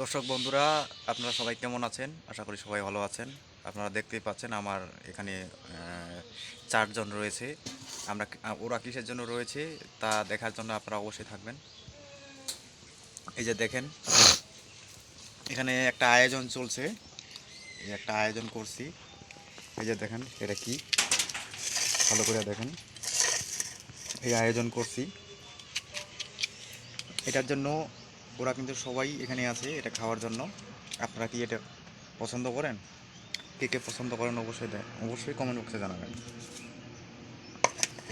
দর্শক বন্ধুরা, আপনারা সবাই কেমন আছেন? আশা করি সবাই ভালো আছেন। আপনারা দেখতেই পাচ্ছেন আমার এখানে চারজন রয়েছে। আমরা ওরা কিসের জন্য রয়েছে তা দেখার জন্য আপনারা অবশ্যই থাকবেন। এই যে দেখেন, এখানে একটা আয়োজন চলছে। একটা আয়োজন করছি। এই যে দেখেন, এটা কি? ভালো করে দেখেন। এই আয়োজন করছি। এটার জন্য ওরা কিন্তু সবাই এখানে আছে এটা খাওয়ার জন্য। আপনারা কি এটা পছন্দ করেন? কে কে পছন্দ করেন অবশ্যই অবশ্যই কমেন্ট বক্সে জানাবেন।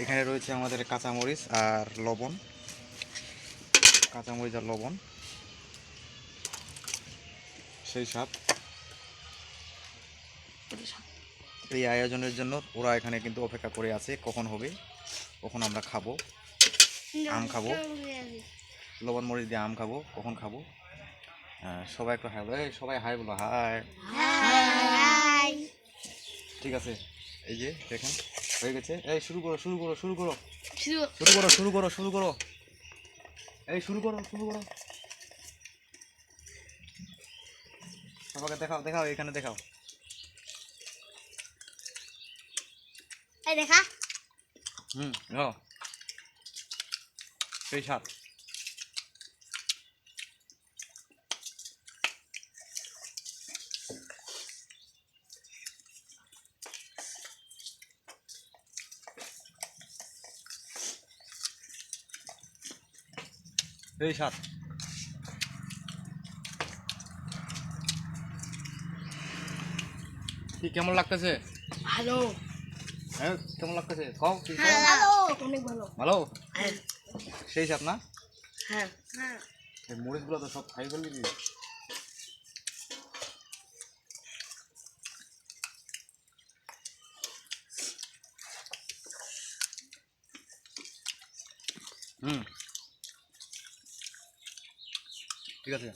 এখানে রয়েছে আমাদের কাঁচামরিচ আর লবণ। কাঁচামরিচ আর লবণ। সেই সাথ এই আয়োজনের জন্য ওরা এখানে কিন্তু অপেক্ষা করে আছে কখন হবে কখন আমরা খাব আম খাব। লবণ মরিচ দিয়ে আম খাব কখন খাব? হ্যাঁ, সবাই একটু হাই বলো। এই সবাই হাই বলো হাই। ঠিক আছে এই যে দেখেন হয়ে গেছে। এই শুরু করো শুরু করো শুরু করো। শুরু। করো শুরু করো শুরু করো। এই শুরু করো শুরু করো। সবাইকে দেখাও দেখাও এখানে দেখাও। এই দেখা। হুম সেই সাত। এই সাত। কি কেমন লাগতেছে? ভালো। হ্যাঁ কেমন লাগতেছে? কও কি ভালো। অনেক ভালো। ভালো? হ্যাঁ। সেই সাত না? হ্যাঁ। হ্যাঁ। এই মরিচগুলো তো সব খাই ফেলবি কি? হুম। ঠিক আছে